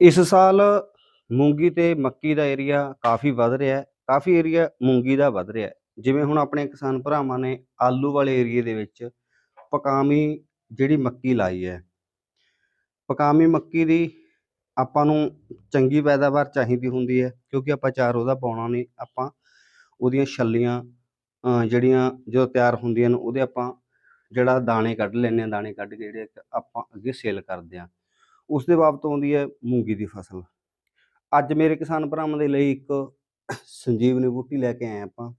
ਇਸ ਸਾਲ ਮੂੰਗੀ ਤੇ ਮੱਕੀ ਦਾ ਏਰੀਆ ਕਾਫੀ ਵੱਧ ਰਿਹਾ ਹੈ, ਕਾਫੀ ਏਰੀਆ ਮੂੰਗੀ ਦਾ ਵੱਧ ਰਿਹਾ ਹੈ। ਜਿਵੇਂ ਹੁਣ ਆਪਣੇ ਕਿਸਾਨ ਭਰਾਵਾਂ ਨੇ ਆਲੂ ਵਾਲੇ ਏਰੀਏ ਦੇ ਵਿੱਚ ਪਕਾਮੀ ਜਿਹੜੀ ਮੱਕੀ ਲਾਈ ਹੈ। ਪਕਾਮੀ ਮੱਕੀ ਦੀ ਆਪਾਂ ਨੂੰ ਚੰਗੀ ਪੈਦਾਵਾਰ ਚਾਹੀਦੀ ਹੁੰਦੀ ਹੈ, ਕਿਉਂਕਿ ਆਪਾਂ ਚਾਰ ਉਹਦਾ ਪਾਉਣਾ ਨਹੀਂ, ਆਪਾਂ ਉਹਦੀਆਂ ਛੱਲੀਆਂ ਜਿਹੜੀਆਂ ਜਦੋਂ ਤਿਆਰ ਹੁੰਦੀਆਂ ਨੇ, ਉਹਦੇ ਆਪਾਂ ਜਿਹੜਾ ਦਾਣੇ ਕੱਢ ਲੈਂਦੇ ਹਾਂ, ਦਾਣੇ ਕੱਢ ਕੇ ਜਿਹੜੇ ਆਪਾਂ ਅੱਗੇ ਸੇਲ ਕਰਦੇ ਹਾਂ। ਉਸ ਦੇ ਬਾਬਤ ਆਉਂਦੀ ਹੈ ਮੂੰਗੀ ਦੀ ਫਸਲ। ਅੱਜ ਮੇਰੇ ਕਿਸਾਨ ਭਰਾਵਾਂ ਦੇ ਲਈ ਇੱਕ ਸੰਜੀਵਨੀ ਬੂਟੀ ਲੈ ਕੇ ਆਏ ਆਪਾਂ।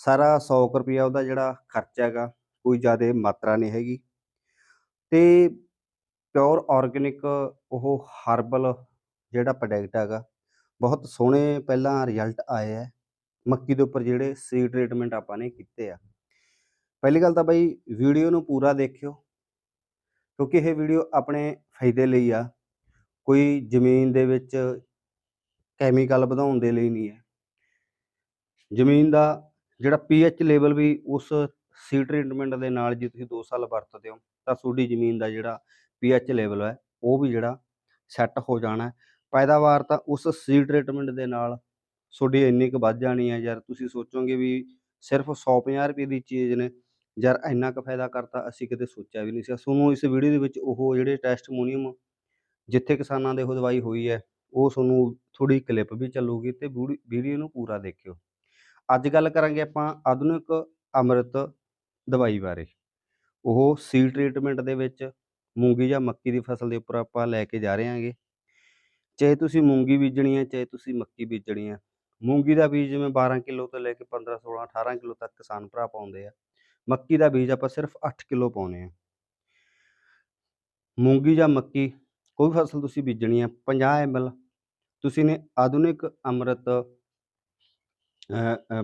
ਸਾਰਾ 100 ਕੁ ਰੁਪਇਆ ਉਹਦਾ ਜਿਹੜਾ ਖਰਚਾ ਹੈਗਾ, ਕੋਈ ਜ਼ਿਆਦਾ ਮਾਤਰਾ ਨਹੀਂ ਹੈਗੀ। ਤੇ ਪਿਓਰ ਆਰਗੈਨਿਕ ਉਹ ਹਰਬਲ ਜਿਹੜਾ ਪ੍ਰੋਡਕਟ ਹੈਗਾ, ਬਹੁਤ ਸੋਹਣੇ ਪਹਿਲਾਂ ਰਿਜ਼ਲਟ ਆਏ ਹੈ ਮੱਕੀ ਦੇ ਉੱਪਰ ਜਿਹੜੇ ਸੀਡ ਟ੍ਰੀਟਮੈਂਟ ਆਪਾਂ ਨੇ ਕੀਤੇ ਆ। ਪਹਿਲੀ ਗੱਲ ਤਾਂ ਬਈ ਵੀਡੀਓ ਨੂੰ ਪੂਰਾ ਦੇਖਿਓ। ਕਿਉਂਕਿ ਇਹ ਵੀਡੀਓ ਆਪਣੇ ਫਾਇਦੇ ਲਈ ਆ। ਕੋਈ ਜ਼ਮੀਨ ਦੇ ਵਿੱਚ ਕੈਮੀਕਲ ਵਧਾਉਣ ਦੇ ਲਈ ਨਹੀਂ ਹੈ। ਜ਼ਮੀਨ ਦਾ ਜਿਹੜਾ ਪੀਐਚ ਲੈਵਲ ਵੀ ਉਸ ਸੀ ਟ੍ਰੀਟਮੈਂਟ ਦੇ ਨਾਲ ਜੇ ਤੁਸੀਂ 2 ਸਾਲ ਵਰਤਦੇ ਹੋ, ਤਾਂ ਤੁਹਾਡੀ ਜ਼ਮੀਨ ਦਾ ਜਿਹੜਾ ਪੀਐਚ ਲੈਵਲ ਹੈ, ਉਹ ਵੀ ਜਿਹੜਾ ਸੈੱਟ ਹੋ ਜਾਣਾ ਪੈਦਾਵਾਰ ਤਾਂ ਉਸ ਸੀ ਟ੍ਰੀਟਮੈਂਟ ਦੇ ਨਾਲ ਤੁਹਾਡੀ ਇੰਨੀ ਕੁ ਵੱਧ ਜਾਣੀ ਹੈ ਯਾਰ। ਤੁਸੀਂ ਸੋਚੋਗੇ ਵੀ ਸਿਰਫ 150 ਰੁਪਏ ਦੀ ਚੀਜ਼ ਨੇ ਯਾਰ ਇੰਨਾ ਕੁ ਫਾਇਦਾ ਕਰਤਾ, ਅਸੀਂ ਕਿਤੇ ਸੋਚਿਆ ਵੀ ਨਹੀਂ ਸੀ ਤੁਹਾਨੂੰ ਇਸ ਵੀਡੀਓ ਦੇ ਵਿੱਚ ਉਹ ਜਿਹੜੇ ਟੈਸਟਮੋਨੀਅਮ ਜਿੱਥੇ ਕਿਸਾਨਾਂ ਦੇ ਉਹ ਦਵਾਈ ਹੋਈ ਹੈ, ਉਹ ਤੁਹਾਨੂੰ ਥੋੜੀ ਕਲਿੱਪ ਵੀ ਚੱਲੂਗੀ ਤੇ ਵੀਡੀਓ ਨੂੰ ਪੂਰਾ ਦੇਖਿਓ। ਅੱਜ ਗੱਲ ਕਰਾਂਗੇ ਆਪਾਂ ਆਧੁਨਿਕ ਅੰਮ੍ਰਿਤ ਦਵਾਈ ਬਾਰੇ। ਉਹ ਸੀ ਟ੍ਰੀਟਮੈਂਟ ਦੇ ਵਿੱਚ ਮੂੰਗੀ ਜਾਂ ਮੱਕੀ ਦੀ ਫਸਲ ਦੇ ਉੱਪਰ ਆਪਾਂ ਲੈ ਕੇ ਜਾ ਰਹੇ ਹਾਂਗੇ। ਚਾਹੇ ਤੁਸੀਂ ਮੂੰਗੀ ਬੀਜਣੀ ਹੈ, ਚਾਹੇ ਤੁਸੀਂ ਮੱਕੀ ਬੀਜਣੀ ਹੈ। ਮੂੰਗੀ ਦਾ ਬੀਜ ਜਿਵੇਂ 12 ਕਿਲੋ ਤੋਂ ਲੈ ਕੇ 15 16 18 ਕਿਲੋ ਤੱਕ ਕਿਸਾਨ ਭਰਾ ਪਾਉਂਦੇ ਆ। ਮੱਕੀ ਦਾ ਬੀਜ ਆਪਾਂ ਸਿਰਫ 8 ਕਿਲੋ ਪਾਉਨੇ ਆ। ਮੂੰਗੀ ਜਾਂ ਮੱਕੀ, ਕੋਈ ਫਸਲ ਤੁਸੀਂ ਬੀਜਣੀ ਹੈ 50 ml ਤੁਸੀਂ ਨੇ ਆਧੁਨਿਕ ਅੰਮ੍ਰਿਤ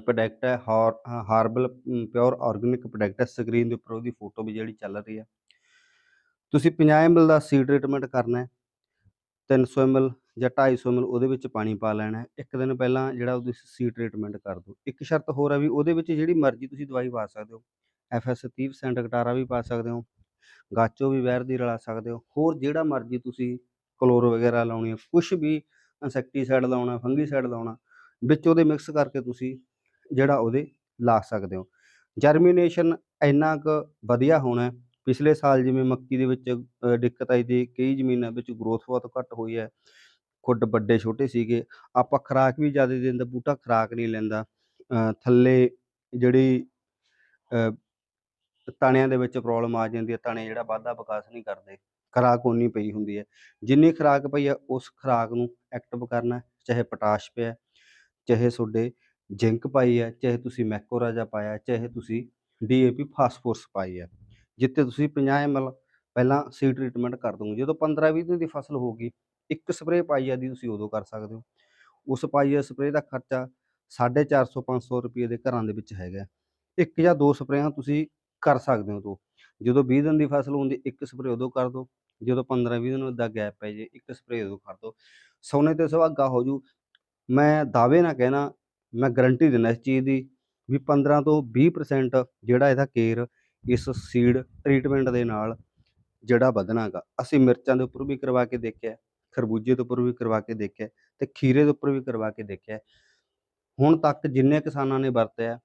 ਪ੍ਰੋਡਕਟ ਹੈ ਹਾਰਬਲ ਪਿਓਰ ਆਰਗੈਨਿਕ ਪ੍ਰੋਡਕਟ ਹੈ ਸਕਰੀਨ ਦੇ ਉੱਪਰ ਉਹਦੀ ਫੋਟੋ ਵੀ ਜਿਹੜੀ ਚੱਲ ਰਹੀ ਹੈ। ਤੁਸੀਂ 50 ml ਦਾ ਸੀਡ ਟ੍ਰੀਟਮੈਂਟ ਕਰਨਾ ਹੈ 300 ml ਜਾਂ 250 ml ਉਹਦੇ ਵਿੱਚ ਪਾਣੀ ਪਾ ਲੈਣਾ ਹੈ। ਇੱਕ ਦਿਨ ਪਹਿਲਾਂ ਜਿਹੜਾ ਉਹਦੀ ਸੀਡ ਟ੍ਰੀਟਮੈਂਟ ਕਰ ਦਿਓ। ਇੱਕ ਸ਼ਰਤ ਹੋਰ ਹੈ ਵੀ ਉਹਦੇ ਵਿੱਚ ਜਿਹੜੀ ਮਰਜ਼ੀ ਤੁਸੀਂ ਦਵਾਈ ਪਾ ਸਕਦੇ ਹੋ। ਐਫਐਸ 30% ਗਟਾਰਾ ਵੀ ਪਾ ਸਕਦੇ ਹੋ, ਗਾਚੋ ਵੀ ਵੈਰ ਦੀ ਰਲਾ ਸਕਦੇ ਹੋ, ਹੋਰ ਜਿਹੜਾ ਮਰਜ਼ੀ ਤੁਸੀਂ ਕਲੋਰ ਵਗੈਰਾ ਲਾਉਣੀ ਹੈ ਕੁਝ ਵੀ ਇਨਸੈਕਟੀਸਾਈਡ ਲਾਉਣਾ ਫੰਗੀਸਾਈਡ ਲਾਉਣਾ, ਵਿੱਚ ਉਹਦੇ ਮਿਕਸ ਕਰਕੇ ਤੁਸੀਂ ਜਿਹੜਾ ਉਹਦੇ ਲਾ ਸਕਦੇ ਹੋ। ਜਰਮੀਨੇਸ਼ਨ ਇੰਨਾ ਕੁ ਵਧੀਆ ਹੋਣਾ ਪਿਛਲੇ ਸਾਲ ਜਿਵੇਂ ਮੱਕੀ ਦੇ ਵਿੱਚ ਦਿੱਕਤ ਆਈ ਦੀ ਕਈ ਜ਼ਮੀਨਾਂ ਵਿੱਚ ਗਰੋਥ ਬਹੁਤ ਘੱਟ ਹੋਈ ਹੈ, ਖੁੱਡ ਵੱਡੇ ਛੋਟੇ ਸੀਗੇ, ਆਪਾਂ ਖੁਰਾਕ ਵੀ ਜ਼ਿਆਦਾ ਦਿੰਦਾ, ਬੂਟਾ ਖੁਰਾਕ ਨਹੀਂ ਲੈਂਦਾ ਥੱਲੇ ਜਿਹੜੀ ਤਣਿਆਂ ਦੇ ਵਿੱਚ ਪ੍ਰੋਬਲਮ ਆ ਜਾਂਦੀ ਹੈ, ਤਣੇ ਜਿਹੜਾ ਵਾਧਾ ਵਿਕਾਸ ਨਹੀਂ ਕਰਦੇ, ਖੁਰਾਕ ਉਨੀ ਪਈ ਹੁੰਦੀ ਹੈ, ਜਿੰਨੀ ਖੁਰਾਕ ਪਈ ਹੈ, ਉਸ ਖੁਰਾਕ ਨੂੰ ਐਕਟਿਵ ਕਰਨਾ, ਚਾਹੇ ਪੋਟਾਸ਼ ਪਿਆ, ਚਾਹੇ ਤੁਹਾਡੇ ਜ਼ਿੰਕ ਪਾਈ ਹੈ, ਚਾਹੇ ਤੁਸੀਂ ਮੈਕੋਰਾਜਾ ਪਾਇਆ, ਚਾਹੇ ਤੁਸੀਂ ਡੀਏਪੀ ਫਾਸਫੋਰਸ ਪਾਈ ਹੈ ਜਿੱਤੇ ਤੁਸੀਂ 50 ml ਪਹਿਲਾਂ ਸੀ ਟ੍ਰੀਟਮੈਂਟ ਕਰ ਦੋਗੇ, ਜਦੋਂ 15 20 ਦਿਨ ਦੀ ਫਸਲ ਹੋ ਗਈ, ਇੱਕ ਸਪਰੇਅ ਪਾਈਆ ਦੀ ਤੁਸੀਂ ਉਦੋਂ ਕਰ ਸਕਦੇ ਹੋ, ਉਸ ਪਾਈਆ ਸਪਰੇਅ ਦਾ ਖਰਚਾ 450 500 ਰੁਪਏ ਦੇ ਘਰਾਂ ਦੇ ਵਿੱਚ ਹੈਗਾ ਇੱਕ ਜਾਂ ਦੋ ਸਪਰੇਆਂ ਤੁਸੀਂ ਕਰ ਸਕਦੇ ਹੋ ਤੋਂ। ਜਦੋਂ 20 ਦਿਨ ਦੀ ਫਸਲ ਹੁੰਦੀ, ਇੱਕ ਸਪਰੇਅ ਉਦੋਂ ਕਰ ਦਿਓ ਜਦੋਂ 15 20 ਦਿਨ ਦਾ ਗੈਪ ਪੈ ਜੇ, ਇੱਕ ਸਪਰੇਅ ਉਦੋਂ ਕਰ ਦਿਓ ਸੋਨੇ ਤੇ ਸੁਹਾਗਾ ਹੋ ਜੂ। ਮੈਂ ਦਾਅਵੇ ਨਾ ਕਹਿਣਾ, ਮੈਂ ਗਾਰੰਟੀ ਦਿੰਦਾ ਇਸ ਚੀਜ਼ ਦੀ ਵੀ 15 ਤੋਂ 20% ਜਿਹੜਾ ਇਹਦਾ ਕੇਅਰ, ਇਸ ਸੀਡ ਟ੍ਰੀਟਮੈਂਟ ਦੇ ਨਾਲ ਜਿਹੜਾ ਵਧਣਾ ਗਾ ਅਸੀਂ ਮਿਰਚਾਂ ਦੇ ਉੱਪਰ ਵੀ ਕਰਵਾ ਕੇ ਦੇਖਿਆ, ਖਰਬੂਜੇ ਦੇ ਉੱਪਰ ਵੀ ਕਰਵਾ ਕੇ ਦੇਖਿਆ ਤੇ ਖੀਰੇ ਦੇ ਉੱਪਰ ਵੀ ਕਰਵਾ ਕੇ ਦੇਖਿਆ। ਹੁਣ ਤੱਕ ਜਿੰਨੇ ਕਿਸਾਨਾਂ ਨੇ ਵਰਤਿਆ,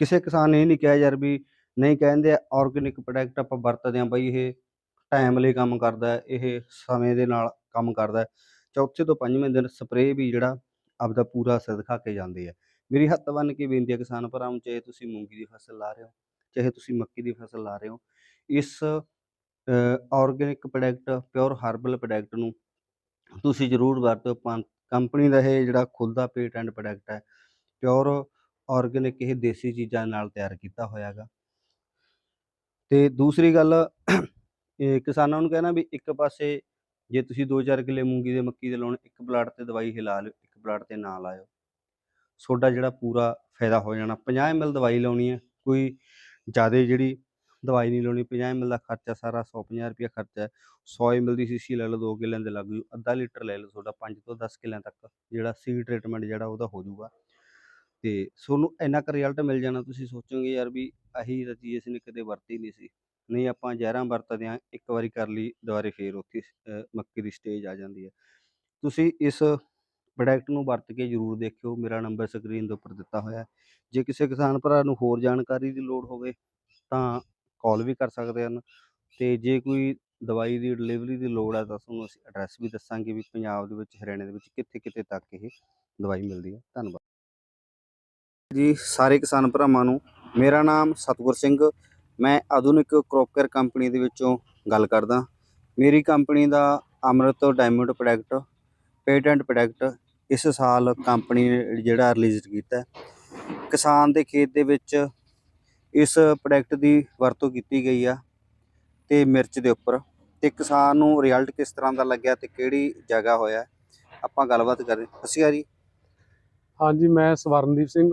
ਕਿਸੇ ਕਿਸਾਨ ਨੇ ਇਹ ਨਹੀਂ ਕਿਹਾ ਯਾਰ ਵੀ ਨਹੀਂ ਕਹਿੰਦੇ ਆਰਗੈਨਿਕ ਪ੍ਰੋਡਕਟ ਆਪਾਂ ਵਰਤਦੇ ਆਂ ਬਈ ਇਹ ਟਾਈਮ ਲਈ ਕੰਮ ਕਰਦਾ ਇਹ ਸਮੇਂ ਦੇ ਨਾਲ ਕੰਮ ਕਰਦਾ ਚੌਥੇ ਤੋਂ ਪੰਜਵੇਂ ਦਿਨ ਸਪਰੇਅ ਵੀ ਜਿਹੜਾ ਆਪਦਾ ਪੂਰਾ ਅਸਰ ਦਿਖਾ ਕੇ ਜਾਂਦੀ ਹੈ ਮੇਰੀ ਹੱਥ ਬੰਨ੍ਹ ਕੇ ਬੇਨਤੀ ਹੈ ਕਿਸਾਨ ਭਰਾਵਾਂ ਨੂੰ, ਚਾਹੇ ਤੁਸੀਂ ਮੂੰਗੀ ਦੀ ਫਸਲ ਲਾ ਰਹੇ ਹੋ, ਚਾਹੇ ਤੁਸੀਂ ਮੱਕੀ ਦੀ ਫਸਲ ਲਾ ਰਹੇ ਹੋ, ਇਸ organic product pure herbal product ਨੂੰ ਤੁਸੀਂ ਜ਼ਰੂਰ ਵਰਤੋ। ਕੰਪਨੀ ਦਾ ਇਹ ਜਿਹੜਾ ਖੁਦ ਪੇਟ ਐਂਡ ਪ੍ਰੋਡਕਟ ਹੈ ਪਿਓਰ ਆਰਗੈਨਿਕ ਇਹ ਦੇਸੀ ਚੀਜ਼ਾਂ ਨਾਲ ਤਿਆਰ ਕੀਤਾ ਹੋਇਆ ਗਾ ਤੇ ਦੂਸਰੀ ਗੱਲ ਕਿਸਾਨਾਂ ਨੂੰ ਕਹਿਣਾ ਵੀ ਇੱਕ ਪਾਸੇ ਜੇ ਤੁਸੀਂ 2-4 ਕਿੱਲੇ ਮੂੰਗੀ ਦੇ ਮੱਕੀ ਦੇ ਲਾਉਣੇ, ਇੱਕ ਪਲਾਟ ਤੇ ਦਵਾਈ ਹਿਲਾ ਲਿਓ, ਇੱਕ ਪਲਾਟ ਤੇ ਨਾ ਲਾਇਓ। ਤੁਹਾਡਾ ਜਿਹੜਾ ਪੂਰਾ ਫਾਇਦਾ ਹੋ ਜਾਣਾ 50 ml ਦਵਾਈ ਲਾਉਣੀ ਹੈ, ਕੋਈ ਜ਼ਿਆਦਾ ਜਿਹੜੀ ਦਵਾਈ ਨਹੀਂ ਲਾਉਣੀ 50 ml ਦਾ ਖਰਚਾ ਸਾਰਾ 150 ਰੁਪਏ ਖਰਚਾ ਹੈ 100 ml ਦੀ ਸੀਸੀ ਲੈ ਲਓ 2 ਕਿੱਲਿਆਂ ਦੇ ਲੱਗ ਜੂ, ਅੱਧਾ ਲੀਟਰ ਲੈ ਲਓ ਤੁਹਾਡਾ 5 ਤੋਂ 10 ਕਿੱਲਿਆਂ ਤੱਕ ਜਿਹੜਾ ਸੀ ਟ੍ਰੀਟਮੈਂਟ ਜਿਹੜਾ ਉਹਦਾ ਹੋ ਜਾਊਗਾ। ਤੇ ਤੁਹਾਨੂੰ ਇੰਨਾ ਕੁ ਰਿਜ਼ਲਟ ਮਿਲ ਜਾਣਾ, ਤੁਸੀਂ ਸੋਚੋਗੇ ਯਾਰ ਵੀ ਆਹੀ ਤਾਂ ਚੀਜ਼ ਅਸੀਂ ਨੇ ਕਦੇ ਵਰਤੀ ਨਹੀਂ ਸੀ। ਨਹੀਂ ਆਪਾਂ ਜ਼ਹਿਰਾਂ ਵਰਤਦੇ ਹਾਂ ਇੱਕ ਵਾਰੀ ਕਰ ਲਈ, ਦੁਬਾਰੇ ਫੇਰ ਉੱਥੇ ਮੱਕੀ ਦੀ ਸਟੇਜ ਆ ਜਾਂਦੀ ਹੈ। ਤੁਸੀਂ ਇਸ ਪ੍ਰੋਡਕਟ ਨੂੰ ਵਰਤ ਕੇ ਜ਼ਰੂਰ ਦੇਖਿਓ, ਮੇਰਾ ਨੰਬਰ ਸਕਰੀਨ ਦੇ ਉੱਪਰ ਦਿੱਤਾ ਹੋਇਆ ਹੈ। ਜੇ ਕਿਸੇ ਕਿਸਾਨ ਭਰਾ ਨੂੰ ਹੋਰ ਜਾਣਕਾਰੀ ਦੀ ਲੋੜ ਹੋਵੇ, ਤਾਂ ਕਾਲ ਵੀ ਕਰ ਸਕਦੇ ਹਨ। ਤੇ ਜੇ ਕੋਈ ਦਵਾਈ ਦੀ ਡਿਲੀਵਰੀ ਦੀ ਲੋੜ ਹੈ, ਤਾਂ ਤੁਹਾਨੂੰ ਅਸੀਂ ਐਡਰੈਸ ਵੀ ਦੱਸਾਂਗੇ ਵੀ ਪੰਜਾਬ ਦੇ ਵਿੱਚ, ਹਰਿਆਣੇ ਦੇ ਵਿੱਚ ਕਿੱਥੇ ਕਿੱਥੇ ਤੱਕ ਇਹ ਦਵਾਈ ਮਿਲਦੀ ਹੈ। ਧੰਨਵਾਦ। ਜੀ, ਸਾਰੇ ਕਿਸਾਨ ਭਰਾਵਾਂ ਨੂੰ ਮੇਰਾ ਨਾਮ ਸਤਗੁਰ ਸਿੰਘ। ਮੈਂ ਆਧੁਨਿਕ ਕ੍ਰੌਪ ਕੰਪਨੀ ਦੇ ਵਿੱਚੋਂ ਗੱਲ ਕਰਦਾ। ਮੇਰੀ ਕੰਪਨੀ ਦਾ Amrit diamond product patent product ਇਸ ਸਾਲ ਕੰਪਨੀ ਨੇ ਜਿਹੜਾ ਰਿਲੀਜ਼ ਕੀਤਾ। ਕਿਸਾਨ ਦੇ ਖੇਤ ਦੇ ਵਿੱਚ ਇਸ ਪ੍ਰੋਡਕਟ ਦੀ ਵਰਤੋਂ ਕੀਤੀ ਗਈ ਆ ਤੇ ਮਿਰਚ ਦੇ ਉੱਪਰ। ਤੇ ਕਿਸਾਨ ਨੂੰ ਰਿਜ਼ਲਟ ਕਿਸ ਤਰ੍ਹਾਂ ਦਾ ਲੱਗਿਆ ਤੇ ਕਿਹੜੀ ਜਗ੍ਹਾ ਹੋਇਆ, ਆਪਾਂ ਗੱਲਬਾਤ ਕਰ ਕਰਦੇ ਅਸੀਂ ਜੀ। ਹਾਂਜੀ, ਮੈਂ ਸਵਰਨਦੀਪ ਸਿੰਘ।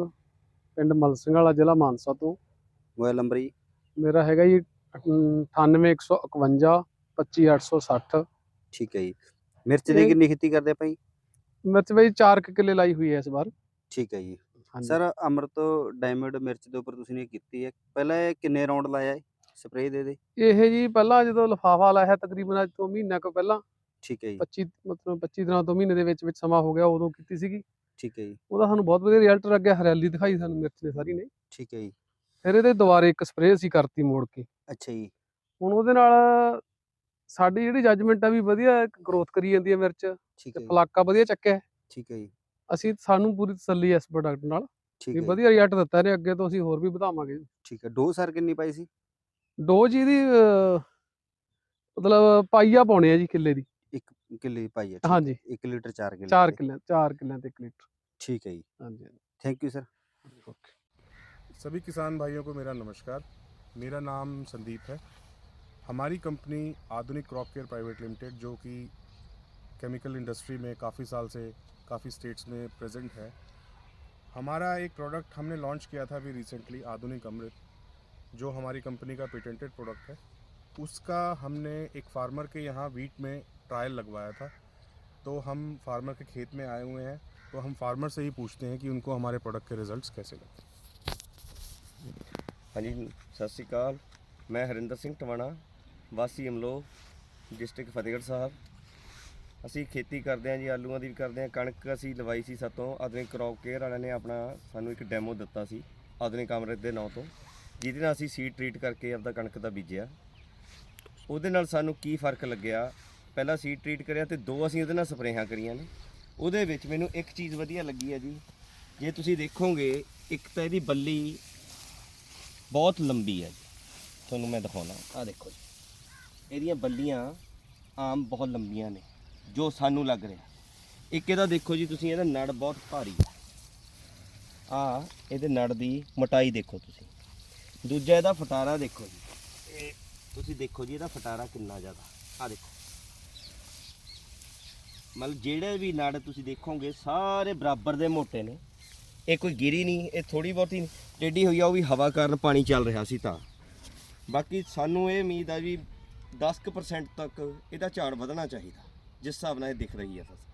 ਪਿੰਡ ਮਲ ਸਿੰਘ ਵਾਲਾ ਜ਼ਿਲ੍ਹਾ ਮਾਨਸਾ ਤੋਂ। ਮੋਬਾਈਲ ਨੰਬਰ ਜੀ। ਮੇਰਾ ਹੈਗਾ ਜੀ 98151 25860 ਠੀਕ ਹੈ ਜੀ। ਮਿਰਚ ਦੀ ਕਿੰਨੀ ਖੇਤੀ ਕਰਦੇ ਆ ਭਾਈ ਮਿਰਚ ਬਈ 4 ਕਿੱਲੇ ਲਾਈ ਹੋਈ ਹੈ ਇਸ ਵਾਰ। ਠੀਕ ਹੈ ਜੀ। ਸਰ ਅਮਰਤ ਡਾਇਮੰਡ ਮਿਰਚ ਦੇ ਉੱਪਰ ਤੁਸੀਂ ਨੇ ਕੀਤੀ ਹੈ। ਪਹਿਲਾਂ ਇਹ ਕਿੰਨੇ ਰਾਉਂਡ ਲਾਇਆ ਹੈ? ਸਪਰੇਅ ਦੇ ਦੇ। ਇਹ ਜੀ ਪਹਿਲਾਂ ਜਦੋਂ ਲਫਾਫਾ ਲਾਇਆ ਤਕਰੀਬਨ ਅੱਜ ਤੋਂ ਮਹੀਨਾ ਕੁ ਪਹਿਲਾਂ ਠੀਕ ਹੈ ਜੀ। 25 ਮਤਲਬ 25 ਦਿਨਾਂ ਤੋਂ ਮਹੀਨੇ ਦੇ ਵਿੱਚ ਵਿੱਚ ਸਮਾਂ ਹੋ ਗਿਆ ਉਦੋਂ ਕੀਤੀ ਸੀਗੀ। ਠੀਕ ਹੈ ਜੀ। ਉਹਦਾ ਸਾਨੂੰ ਬਹੁਤ ਵਧੀਆ ਰਿਜ਼ਲਟ ਲੱਗਿਆ ਹਰਿਆਲੀ ਦਿਖਾਈ ਸਾਨੂੰ ਮਿਰਚ ਨੇ ਸਾਰੀ ਨੇ। ਠੀਕ ਹੈ ਜੀ। ਫਿਰ ਇਹਦੇ ਦੁਬਾਰੇ ਇੱਕ ਸਪਰੇਅ ਅਸੀਂ ਕਰਤੀ ਮੋੜ ਕੇ। ਅੱਛਾ ਜੀ। ਹੁਣ ਉਹਦੇ ਨਾਲ ਸਾਡੀ ਜਿਹੜੀ ਜੱਜਮੈਂਟ ਆ ਵੀ ਵਧੀਆ ਗਰੋਥ ਕਰੀ ਜਾਂਦੀ ਹੈ ਮਿਰਚ। ਠੀਕ ਤੇ ਫਲਾਕਾ ਵਧੀਆ ਚੱਕਿਆ। ਠੀਕ ਹੈ ਜੀ। ਅਸੀਂ ਸਾਨੂੰ ਪੂਰੀ ਤਸੱਲੀ ਇਸ ਪ੍ਰੋਡਕਟ ਨਾਲ। ਠੀਕ ਹੈ ਵਧੀਆ ਰਿਜ਼ਲਟ ਦਿੱਤਾ ਇਹਨੇ ਅੱਗੇ ਤੋਂ ਅਸੀਂ ਹੋਰ ਵੀ ਵਧਾਵਾਂਗੇ। ਠੀਕ ਹੈ। ਡੋਜ਼ ਸਰ ਕਿੰਨੀ ਪਾਈ ਸੀ? ਡੋਜ਼ ਇਹਦੀ ਮਤਲਬ ਪਾਈਆ ਪਾਉਣੇ ਆ ਜੀ ਕਿੱਲੇ ਦੀ। ਕਿੱਲੇ ਦੀ ਪਾਈ ਹੈ ਠੀਕ ਹੈ। ਹਾਂਜੀ ਇੱਕ ਲੀਟਰ 4 ਕਿੱਲੇ 4 ਤੇ। ਕਿੱਲੇ 4 ਕਿੱਲਿਆਂ ਤੇ 1 ਲੀਟਰ ਠੀਕ ਹੈ ਜੀ ਹਾਂਜੀ ਹਾਂਜੀ ਥੈਂਕ ਯੂ ਸਰ ਓਕੇ सभी किसान भाइयों को मेरा नमस्कार मेरा नाम संदीप है हमारी कंपनी आधुनिक क्रॉप केयर प्राइवेट लिमिटेड जो कि केमिकल इंडस्ट्री में काफ़ी साल से काफ़ी स्टेट्स में प्रेजेंट है हमारा एक प्रोडक्ट हमने लॉन्च किया था अभी रिसेंटली आधुनिक अमृत जो हमारी कंपनी का पेटेंटेड प्रोडक्ट है उसका हमने एक फार्मर के यहाँ वीट में ट्रायल लगवाया था तो हम फार्मर के खेत में आए हुए हैं तो हम फार्मर से ही पूछते हैं कि उनको हमारे प्रोडक्ट के रिजल्ट्स कैसे लगे ਹਾਂਜੀ ਸਤਿ ਸ਼੍ਰੀ ਅਕਾਲ ਮੈਂ ਹਰਿੰਦਰ ਸਿੰਘ ਟਵਾਣਾ ਵਾਸੀ ਅਮਲੋ ਡਿਸਟ੍ਰਿਕਟ ਫਤਿਹਗੜ੍ਹ ਸਾਹਿਬ ਅਸੀਂ ਖੇਤੀ ਕਰਦੇ ਹਾਂ ਜੀ ਆਲੂਆਂ ਦੀ ਵੀ ਕਰਦੇ ਹਾਂ ਕਣਕ ਅਸੀਂ ਲਵਾਈ ਸੀ ਸਾਤੋਂ ਆਧੁਨਿਕ ਕ੍ਰੌਪ ਕੇਅਰ ਵਾਲਿਆਂ ਨੇ ਆਪਣਾ ਸਾਨੂੰ ਇੱਕ ਡੈਮੋ ਦਿੱਤਾ ਸੀ ਆਧੁਨਿਕ ਅਮਰਤ ਦੇ ਨਾਂ ਤੋਂ ਜਿਹਦੇ ਨਾਲ ਅਸੀਂ ਸੀਡ ਟ੍ਰੀਟ ਕਰਕੇ ਆਪਦਾ ਕਣਕ ਦਾ ਬੀਜਿਆ ਉਹਦੇ ਨਾਲ ਸਾਨੂੰ ਕੀ ਫਰਕ ਲੱਗਿਆ ਪਹਿਲਾਂ ਸੀਡ ਟ੍ਰੀਟ ਕਰਿਆ ਤੇ ਦੋ ਅਸੀਂ ਉਹਦੇ ਨਾਲ ਸਪਰੇਹਾਂ ਕਰੀਆਂ ਨੇ। ਉਹਦੇ ਵਿੱਚ ਮੈਨੂੰ ਇੱਕ ਚੀਜ਼ ਵਧੀਆ ਲੱਗੀ ਹੈ ਜੀ। ਜੇ ਤੁਸੀਂ ਦੇਖੋਗੇ, ਇੱਕ ਤਾਂ ਇਹਦੀ ਬੱਲੀ ਬਹੁਤ ਲੰਬੀ ਹੈ ਜੀ। ਤੁਹਾਨੂੰ ਮੈਂ ਦਿਖਾਉਣਾ। ਆ ਦੇਖੋ ਜੀ। ਇਹਦੀਆਂ ਬੱਲੀਆਂ ਆਮ ਬਹੁਤ ਲੰਬੀਆਂ ਨੇ, ਜੋ ਸਾਨੂੰ ਲੱਗ ਰਿਹਾ। ਇੱਕ ਇਹਦਾ ਦੇਖੋ ਜੀ, ਤੁਸੀਂ ਇਹਦਾ ਨੜ ਬਹੁਤ ਭਾਰੀ ਹੈ ਆ ਇਹਦੇ ਨੜ ਦੀ ਮੋਟਾਈ ਦੇਖੋ ਤੁਸੀਂ। ਦੂਜਾ ਇਹਦਾ ਫਟਾਰਾ ਦੇਖੋ ਜੀ। ਇਹ ਤੁਸੀਂ ਦੇਖੋ ਜੀ, ਇਹਦਾ ਫਟਾਰਾ ਕਿੰਨਾ ਜ਼ਿਆਦਾ। ਆ ਦੇਖੋ। ਮਤਲਬ ਜਿਹੜੇ ਵੀ ਨੜ ਤੁਸੀਂ ਦੇਖੋਗੇ, ਸਾਰੇ ਬਰਾਬਰ ਦੇ ਮੋਟੇ ਨੇ। ਇਹ ਕੋਈ ਗਿਰੀ ਨਹੀਂ, ਇਹ ਥੋੜੀ ਬਹੁਤੀ ਟੇਢੀ ਹੋਈ ਆ, ਉਹ ਵੀ ਹਵਾ ਕਾਰਨ ਪਾਣੀ ਚੱਲ ਰਿਹਾ ਸੀ ਤਾਂ। ਬਾਕੀ ਸਾਨੂੰ ਇਹ ਉਮੀਦ ਆ ਵੀ 10% ਤੱਕ ਇਹਦਾ ਝਾੜ ਵਧਣਾ ਚਾਹੀਦਾ, ਜਿਸ ਹਿਸਾਬ ਨਾਲ ਇਹ ਦਿਖ ਰਹੀ ਹੈ ਫਸਲ।